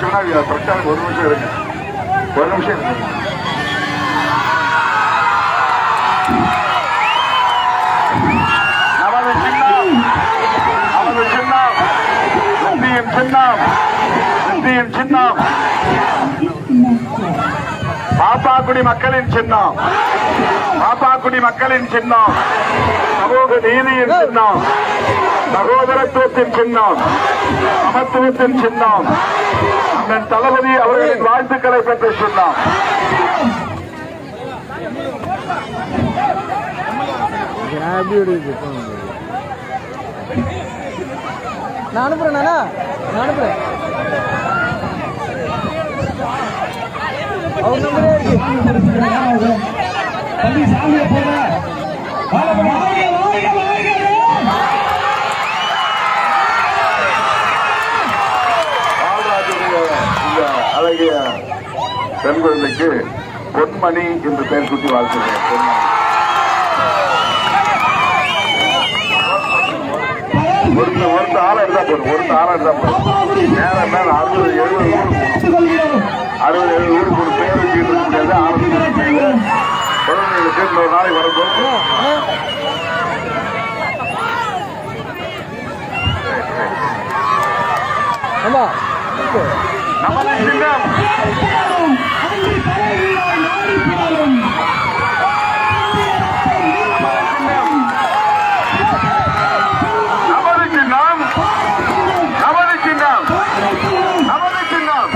இதெல்லாம் வச்சோம்னா ஒரு நிமிஷம் இருக்கு ஒரு நிமிஷம் இருக்கு நமது சின்னம் நமது சின்னம் இந்தியின் சின்னம் இந்தியின் சின்னம். பாப்பாக்குடி மக்களின் சின்னம் பாப்பாக்குடி மக்களின் சின்னம் சமூக நீதியின் சின்னம் சகோதரத்துவத்தின் சின்னம் சமத்துவத்தின் சின்னம். அண்ணன் தளபதி அவர்களின் வாழ்த்துக்களை பெற்ற சின்னம் நான்? அனுப்புறேன் நானா நான் அனுப்புறேன் அவங்க நம்பரே இருக்கு அழகிய பெண் குழந்தைக்கு பொன்மணி என்று பெயர் சுட்டி வாழ்த்துகிறேன். ஒரு ஒரு ஆளை எடுத்தா போதும் ஒரு எடுத்தா போதும். நேரம் மேல அறுபது எழுபது அறுபது எழுபது ஊருக்கு ஒரு பேர் வச்சுக்கிட்டு இருக்க முடியாது ஆரம்பிக்க முடியாது. இன்னொரு நாளைக்கு வரும்போது ஆமா நமது சின்னம் நமது சின்னம் நமது சின்னம் நமது சின்னம்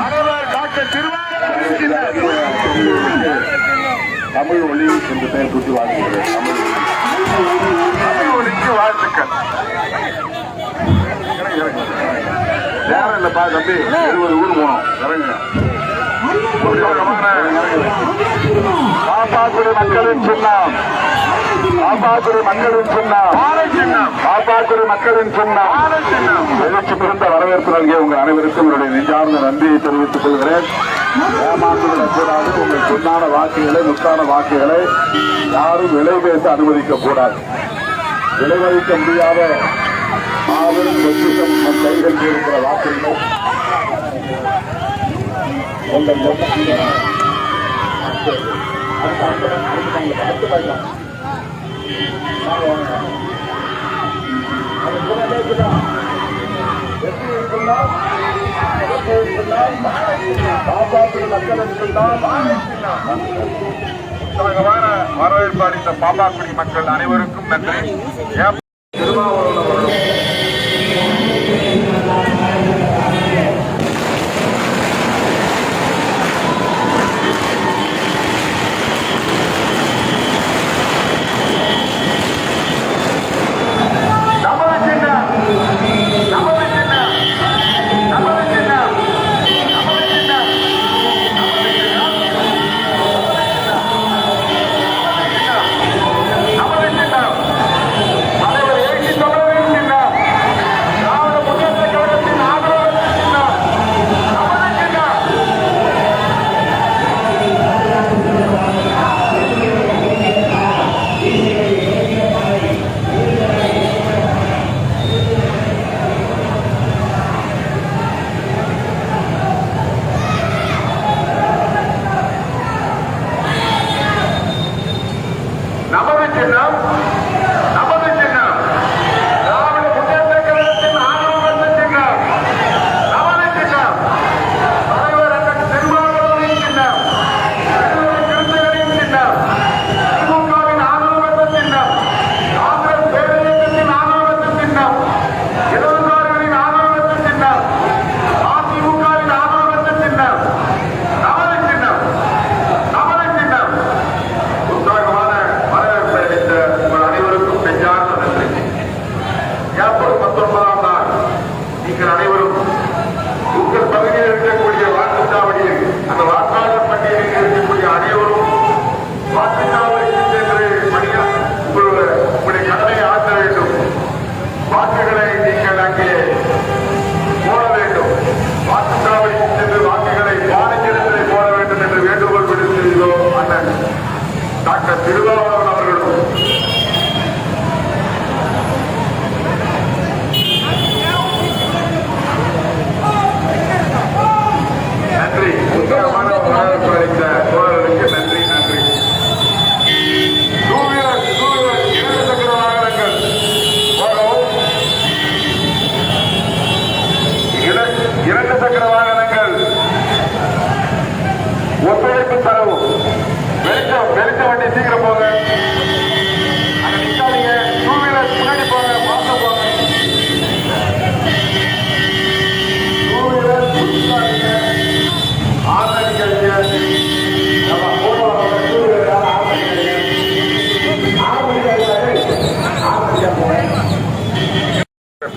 தலைவர் டாக்டர் திருவாரூர் சின்னம். தமிழ் ஒளி என்று பெயர் சுட்டி வாழ்த்துகிறேன் தமிழ் ஒளி. தமிழ் ஒளிக்கு வாழ்த்துக்கள் இறங்கு, இறங்கு. நேரம் இல்லப்பா தம்பி. இருபது ஊர் போகணும் இறங்குங்க காப்பாக்குடி மக்களின் சின்னம் காப்பாக்குடி மக்களின் சின்னம் காப்பாக்குடி மக்களின் சின்னம் எழுச்சி பிறந்த வரவேற்பு நல்கிய உங்கள் அனைவருக்கும் என்னுடைய நெஞ்சார்ந்த நன்றியை தெரிவித்துக் கொள்கிறேன். ஏமாற்றுதல் கூடாது உங்கள் சொன்னான வாக்குகளை முத்தான வாக்குகளை யாரும் விலை பேச அனுமதிக்க கூடாது. விலை முடியாத மாபெரும் பொக்கிஷம் நம் கைகளில் இருக்கிற வாக்குகள் உங்கள் வரவேற்பாடு உற்சாகமான பாப்பாக்குடி மக்கள் அனைவருக்கும் நன்றி.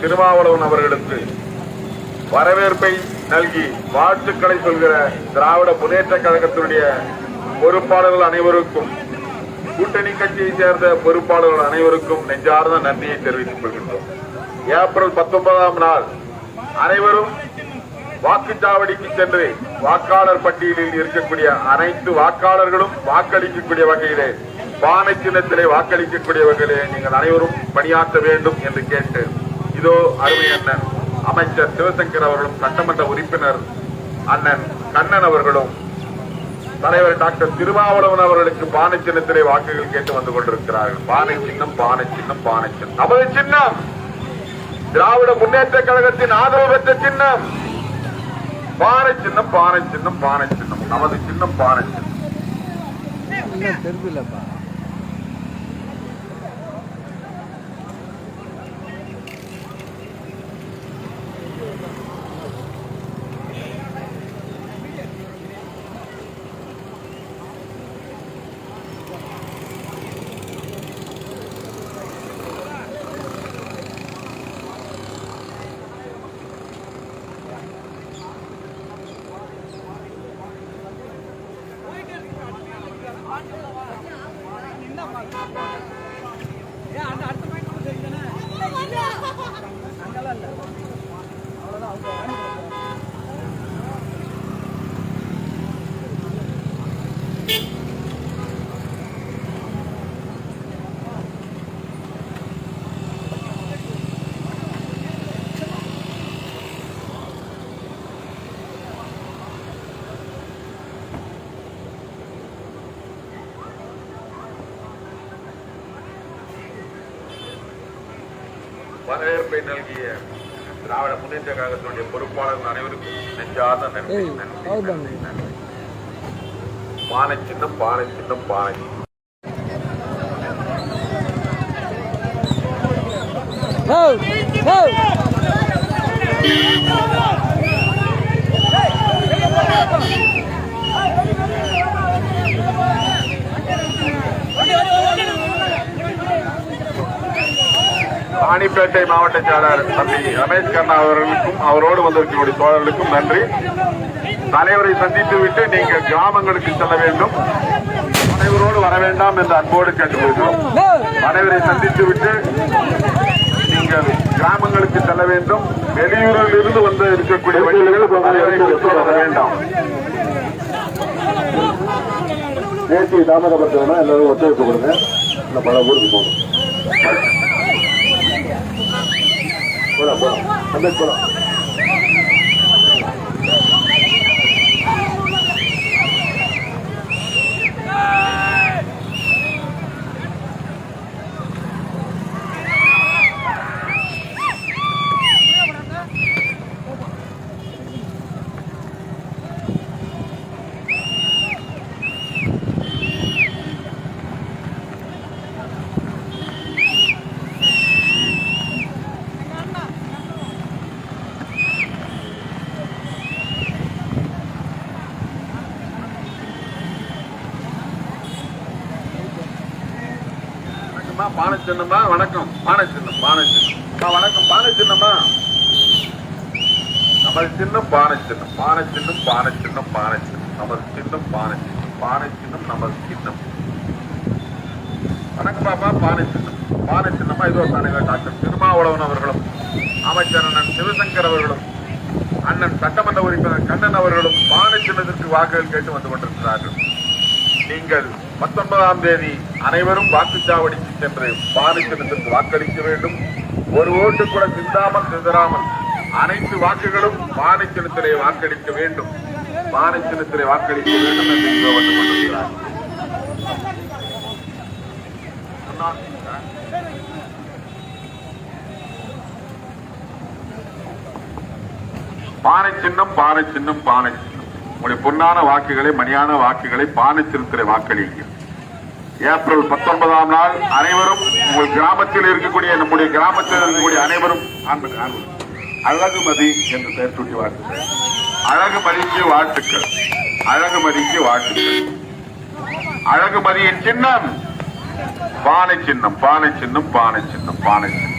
திருமாவளவன் அவர்களுக்கு வரவேற்பை நல்கி வாழ்த்துக்களை சொல்கிற திராவிட முன்னேற்ற கழகத்தினுடைய பொறுப்பாளர்கள் அனைவருக்கும் கூட்டணி கட்சியை சேர்ந்த பொறுப்பாளர்கள் அனைவருக்கும் நெஞ்சார்ந்த நன்றியை தெரிவித்துக் கொள்கின்றோம். ஏப்ரல் பத்தொன்பதாம் நாள் அனைவரும் வாக்குச்சாவடிக்கு சென்று வாக்காளர் பட்டியலில் இருக்கக்கூடிய அனைத்து வாக்காளர்களும் வாக்களிக்கக்கூடிய வகையிலே பானை சின்னத்திலே வாக்களிக்கக்கூடிய வகையிலே நீங்கள் அனைவரும் பணியாற்ற வேண்டும் என்று கேட்டு இதோ அருமை அண்ணன். அமைச்சர் சிவசங்கர் அவர்களும் சட்டமன்ற உறுப்பினர் அண்ணன் கண்ணன் அவர்களும் தலைவர் டாக்டர் திருமாவளவன் அவர்களுக்கு பானை சின்னத்திலே வாக்குகள் கேட்டு வந்து கொண்டிருக்கிறார்கள். பானை சின்னம் பானை சின்னம் பானை சின்னம். நமது சின்னம்! திராவிட முன்னேற்ற கழகத்தின் ஆதரவு பெற்ற சின்னம்! பானை சின்னம் பானை சின்னம் பானை சின்னம். நமது சின்னம் பானை சின்னம். இன்னும் வரவேற்பை நல்கிய திராவிட முன்னேற்ற கழகத்தினுடைய பொறுப்பாளர்கள் அனைவருக்கும் நெஞ்சார்ந்த நன்றி நன்றி நன்றி பானை சின்னம் பானை சின்னம் பானை சின்னம். அவுட் ராணிப்பேட்டை மாவட்ட செயலாளர் தம்பி ரமேஷ் கண்ணா அவர்களுக்கும் அவரோடு வந்திருக்கக்கூடிய தோழர்களுக்கும் நன்றி. தலைவரை சந்தித்து விட்டு நீங்கள் கிராமங்களுக்கு செல்ல வேண்டும். தலைவரோடு வர வேண்டாம் என்று அன்போடு கேட்டுக்கொள்கிறோம். தலைவரை சந்தித்து விட்டு நீங்கள் கிராமங்களுக்கு செல்ல வேண்டும். வெளியூரில் இருந்து வந்து இருக்கக்கூடிய வழிகளில் அனைவரையும் வர வேண்டாம். தேசிய தாமதப்பட்டதுன்னா எல்லாரும் ஒத்துழைப்பு கொடுங்க. இந்த பல ஊருக்கு போகணும். 过了过了还没过了。பானை சின்னம்மா வணக்கம். பானை சின்னம் பானை சின்னம் வணக்கம். பானை சின்னம்மா நமது சின்னம் பானை சின்னம் பானை சின்னம் பானை சின்னம் பானை சின்னம் நமது சின்னம் பானை சின்னம் பானை சின்னம் நமது சின்னம். வணக்கம் பாப்பா பானை சின்னம் பானை சின்னமா இதோ தானே டாக்டர் திருமாவளவன் அவர்களும் அமைச்சர் அண்ணன் சிவசங்கர் அவர்களும் அண்ணன் சட்டமன்ற உறுப்பினர் கண்ணன் அவர்களும் பானை சின்னத்திற்கு வாக்குகள் கேட்டு வந்து கொண்டிருக்கிறார்கள். நீங்கள் பத்தொன்பதாம் தேதி அனைவரும் வாக்குச்சாவடிக்கு சென்று பானை வாக்களிக்க வேண்டும். ஒரு ஓட்டு கூட சிந்தாமல் சிதறாமல் அனைத்து வாக்குகளும் பானை வாக்களிக்க வேண்டும். பானை வாக்களிக்க வேண்டும் என்று கொண்டிருக்கிறார். பானை சின்னம் பானை சின்னம் பானை சின்னம். உங்களுடைய பொன்னான வாக்குகளை மணியான வாக்குகளை பானை வாக்களியுங்கள். ஏப்ரல் பத்தொன்பதாம் நாள் அனைவரும் உங்கள் கிராமத்தில் இருக்கக்கூடிய நம்முடைய கிராமத்தில் இருக்கக்கூடிய அனைவரும் அழகுமதி என்று பெயர் சுட்டி வாழ்த்துக்கள். அழகுமதிக்கு வாழ்த்துக்கள். அழகுமதிக்கு வாழ்த்துக்கள். அழகுமதியின் சின்னம் பானை சின்னம் பானை சின்னம் பானை சின்னம் பானை சின்னம்.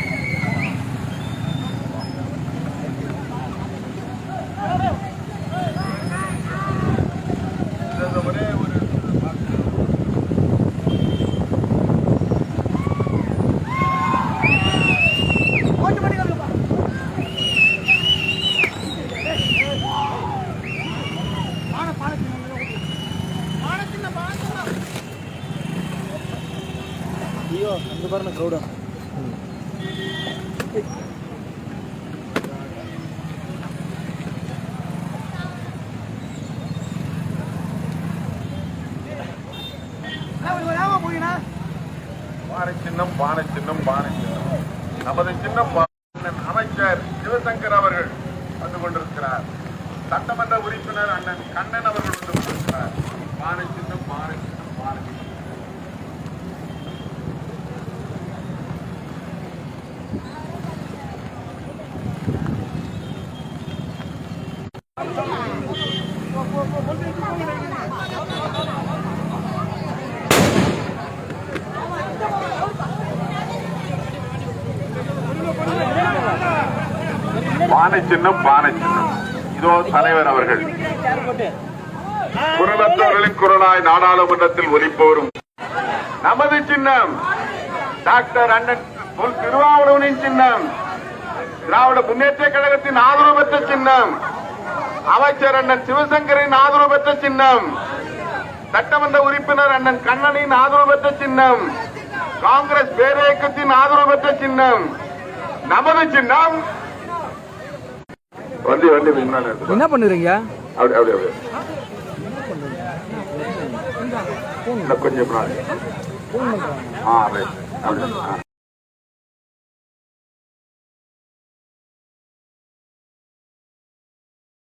ஐயோ அங்கே பாருங்க சின்னம் பானை சின்னம் பானை சின்னம். நமது சின்னம் அமைச்சர் சிவசங்கர் அவர்கள் வந்து கொண்டிருக்கிறார். சட்டமன்ற உறுப்பினர் அண்ணன் கண்ணன் அவர்கள் வந்து கொண்டிருக்கிறார். பானை சின்னம் பானை சின்னம் பானை சின்னம். பானை சின்னம் பானை சின்னம் இதோ தலைவர் அவர்கள். குரலற்றவர்களின் குரலாய் நாடாளுமன்றத்தில் ஒலிப்போரும். நமது சின்னம் டாக்டர் அண்ணன் பொல் சின்னம் திராவிட முன்னேற்ற கழகத்தின் ஆதரவு பெற்ற சின்னம் அமைச்சர் அண்ணன் சிவசங்கரின் ஆதரவு பெற்ற சின்னம் சட்டமன்ற உறுப்பினர் அண்ணன் கண்ணனின் ஆதரவு பெற்ற சின்னம் காங்கிரஸ் பேரியக்கத்தின் ஆதரவு பெற்ற சின்னம். நமது சின்னம் வண்டி வண்டி முன்னால. என்ன பண்ணுறீங்க? அப்படி அப்படி அப்படி கொஞ்சம் ஆ ரைட் அப்படி ஆ.